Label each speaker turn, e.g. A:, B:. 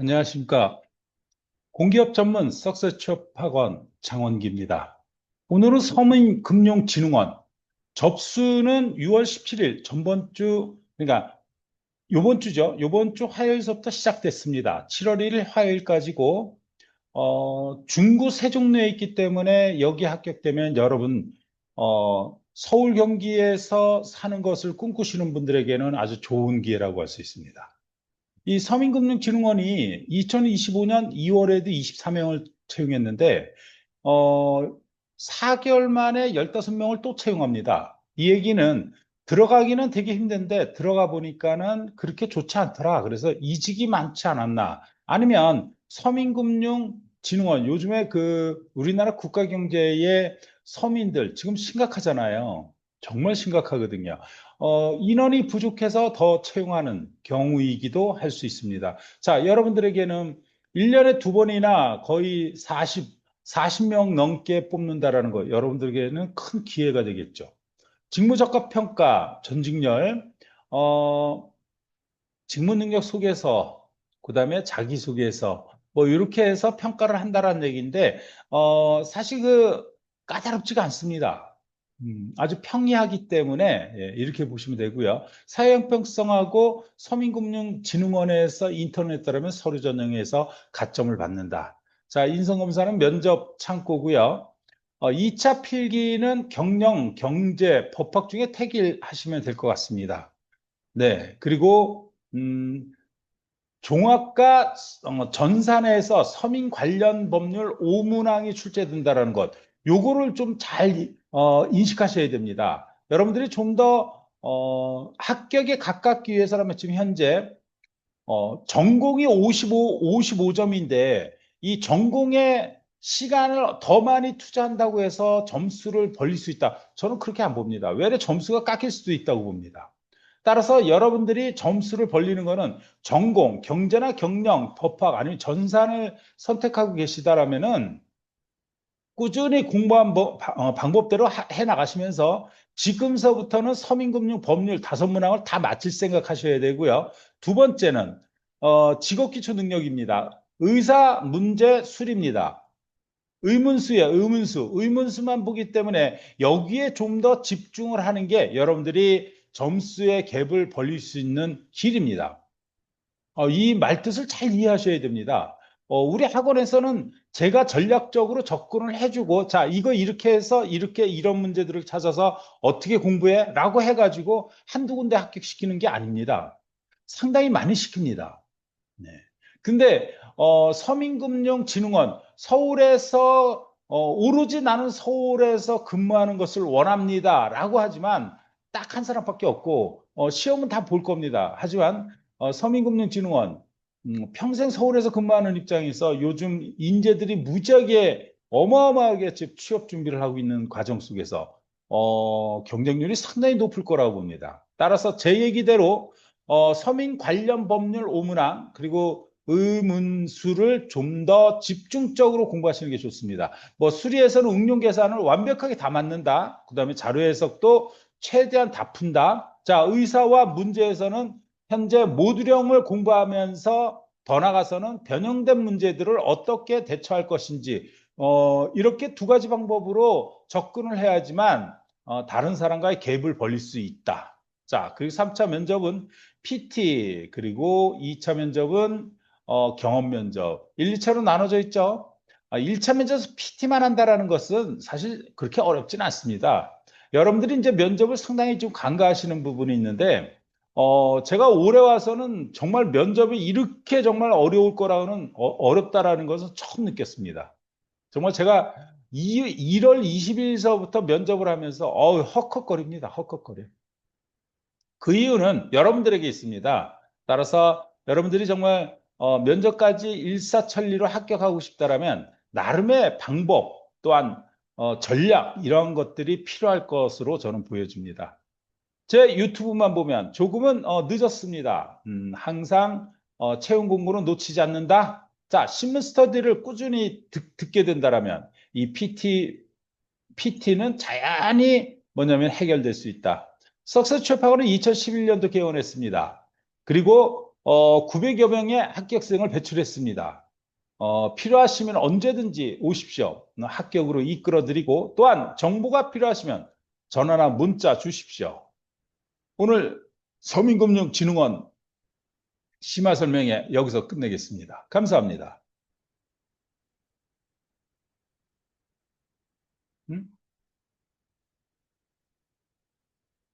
A: 안녕하십니까. 공기업 전문 석세 취업 학원 장원기입니다. 오늘은 서민금융진흥원 접수는 6월 17일 전번 주 그러니까 요번 주죠. 요번 주 화요일서부터 시작됐습니다. 7월 1일 화요일까지고 어, 중구 세종로에 있기 때문에 여기 합격되면 여러분 어, 서울 경기에서 사는 것을 꿈꾸시는 분들에게는 아주 좋은 기회라고 할 수 있습니다. 이 서민금융진흥원이 2025년 2월에도 24명을 채용했는데 어, 4개월 만에 15명을 또 채용합니다. 이 얘기는 들어가기는 되게 힘든데 들어가 보니까는 그렇게 좋지 않더라. 그래서 이직이 많지 않았나. 아니면 서민금융진흥원 요즘에 그 우리나라 국가 경제의 서민들 지금 심각하잖아요. 정말 심각하거든요. 어, 인원이 부족해서 더 채용하는 경우이기도 할 수 있습니다. 자, 여러분들에게는 1년에 두 번이나 거의 40, 40명 넘게 뽑는다라는 거 여러분들에게는 큰 기회가 되겠죠. 직무적합 평가, 전직열, 어, 직무 능력 소개서, 그 다음에 자기소개서, 뭐 이렇게 해서 평가를 한다라는 얘기인데, 어, 사실 그 까다롭지가 않습니다. 음, 아주 평이하기 때문에 예, 이렇게 보시면 되고요. 사회형평성하고 서민금융진흥원에서 인터넷 따르면 서류 전형에서 가점을 받는다. 자, 인성검사는 면접 창고고요. 어, 2차 필기는 경영, 경제, 법학 중에 택일하시면 될 것 같습니다. 네, 그리고 음, 종합과 어, 전산에서 서민 관련 법률 5문항이 출제된다는 것. 요거를 좀잘 어, 인식하셔야 됩니다. 여러분들이 좀더 어, 합격에 가깝기 위해서라면 지금 현재 어, 전공이 55, 55점인데 이 전공에 시간을 더 많이 투자한다고 해서 점수를 벌릴 수 있다. 저는 그렇게 안 봅니다. 왜냐 점수가 깎일 수도 있다고 봅니다. 따라서 여러분들이 점수를 벌리는 것은 전공, 경제나 경영, 법학 아니면 전산을 선택하고 계시다라면은 꾸준히 공부한 어, 방법대로 해 나가시면서 지금서부터는 서민금융 법률 다섯 문항을 다 마칠 생각하셔야 되고요. 두 번째는 어, 직업기초 능력입니다. 의사 문제 수입니다. 의문수예요. 의문수. 의문수만 보기 때문에 여기에 좀 더 집중을 하는 게 여러분들이 점수의 갭을 벌릴 수 있는 길입니다. 어, 이 말뜻을 잘 이해하셔야 됩니다. 어, 우리 학원에서는 제가 전략적으로 접근을 해주고 자 이거 이렇게 해서 이렇게 이런 문제들을 찾아서 어떻게 공부해? 라고 해가지고 한두 군데 합격시키는 게 아닙니다. 상당히 많이 시킵니다. 네. 근데 어, 서민금융진흥원 서울에서 어, 오로지 나는 서울에서 근무하는 것을 원합니다. 라고 하지만 딱 한 사람밖에 없고 어, 시험은 다 볼 겁니다. 하지만 어, 서민금융진흥원 음, 평생 서울에서 근무하는 입장에서 요즘 인재들이 무지하게 어마어마하게 취업 준비를 하고 있는 과정 속에서 어, 경쟁률이 상당히 높을 거라고 봅니다. 따라서 제 얘기대로 어, 서민 관련 법률 오문항 그리고 의문수를 좀 더 집중적으로 공부하시는 게 좋습니다. 뭐 수리에서는 응용 계산을 완벽하게 다 맞는다. 그 다음에 자료 해석도 최대한 다 푼다. 자, 의사와 문제에서는 현재 모듈형을 공부하면서 더 나가서는 변형된 문제들을 어떻게 대처할 것인지 어, 이렇게 두 가지 방법으로 접근을 해야지만 어, 다른 사람과의 갭을 벌릴 수 있다. 자, 그리고 3차 면접은 PT 그리고 2차 면접은 어, 경험 면접 1, 2차로 나눠져 있죠. 아, 1차 면접에서 PT만 한다라는 것은 사실 그렇게 어렵지는 않습니다. 여러분들이 이제 면접을 상당히 좀 간과하시는 부분이 있는데 어, 제가 올해 와서는 정말 면접이 이렇게 정말 어려울 거라는, 어, 렵다라는 것을 처음 느꼈습니다. 정말 제가 2, 1월 20일서부터 면접을 하면서, 어 헉헉거립니다. 헉헉거려. 그 이유는 여러분들에게 있습니다. 따라서 여러분들이 정말 어, 면접까지 일사천리로 합격하고 싶다라면 나름의 방법 또한 어, 전략 이런 것들이 필요할 것으로 저는 보여집니다. 제 유튜브만 보면 조금은 어, 늦었습니다. 음, 항상 어, 채용 공고는 놓치지 않는다. 자, 신문 스터디를 꾸준히 듣, 게 된다라면 이 PT, PT는 자연히 뭐냐면 해결될 수 있다. 석세 취업학원은 2011년도 개원했습니다. 그리고 어, 900여 명의 합격생을 배출했습니다. 어, 필요하시면 언제든지 오십시오. 합격으로 이끌어드리고 또한 정보가 필요하시면 전화나 문자 주십시오. 오늘 서민금융진흥원 심화설명회 여기서 끝내겠습니다. 감사합니다.